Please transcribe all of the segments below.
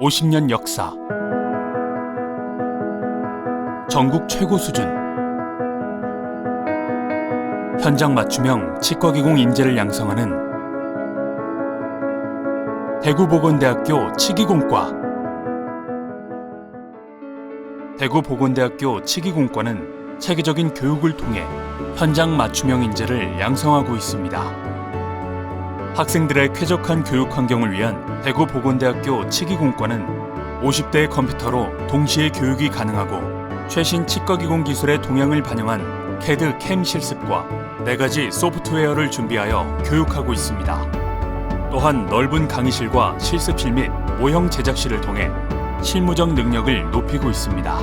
50년 역사. 전국 최고 수준. 현장 맞춤형 치과기공 인재를 양성하는 대구보건대학교 치기공과. 대구보건대학교 치기공과는 체계적인 교육을 통해 현장 맞춤형 인재를 양성하고 있습니다. 학생들의 쾌적한 교육 환경을 위한 대구 보건대학교 치기공과는 50대의 컴퓨터로 동시에 교육이 가능하고 최신 치과기공 기술의 동향을 반영한 캐드 캠 실습과 네 가지 소프트웨어를 준비하여 교육하고 있습니다. 또한 넓은 강의실과 실습실 및 모형 제작실을 통해 실무적 능력을 높이고 있습니다.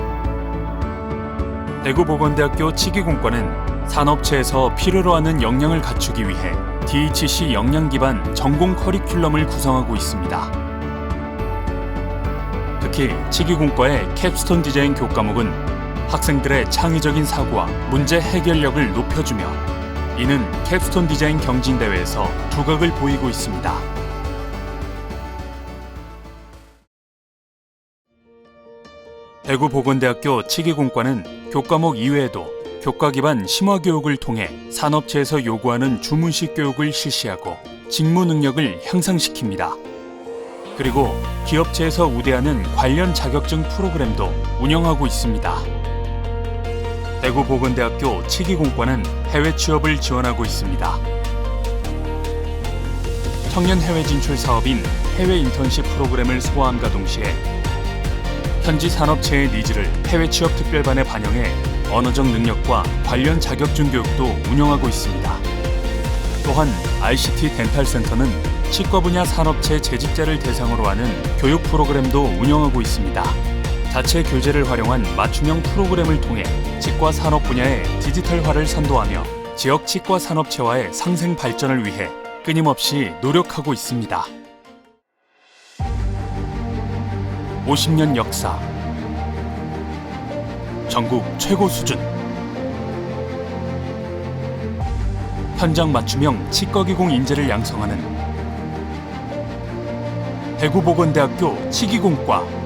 대구보건대학교 치기공과는 산업체에서 필요로 하는 역량을 갖추기 위해 DHC 역량 기반 전공 커리큘럼을 구성하고 있습니다. 특히 치기공과의 캡스톤 디자인 교과목은 학생들의 창의적인 사고와 문제 해결력을 높여주며 이는 캡스톤 디자인 경진대회에서 두각을 보이고 있습니다. 대구보건대학교 치기공과는 교과목 이외에도 교과 기반 심화 교육을 통해 산업체에서 요구하는 주문식 교육을 실시하고 직무 능력을 향상시킵니다. 그리고 기업체에서 우대하는 관련 자격증 프로그램도 운영하고 있습니다. 대구보건대학교 치기공과는 해외 취업을 지원하고 있습니다. 청년 해외 진출 사업인 해외 인턴십 프로그램을 소화함과 동시에 현지 산업체의 니즈를 해외 취업 특별반에 반영해 언어적 능력과 관련 자격증 교육도 운영하고 있습니다. 또한 ICT 덴탈 센터는 치과 분야 산업체 재직자를 대상으로 하는 교육 프로그램도 운영하고 있습니다. 자체 교재를 활용한 맞춤형 프로그램을 통해 치과 산업 분야의 디지털화를 선도하며 지역 치과 산업체와의 상생 발전을 위해 끊임없이 노력하고 있습니다. 50년 역사. 전국 최고 수준. 현장 맞춤형 치과기공 인재를 양성하는 대구보건대학교 치기공과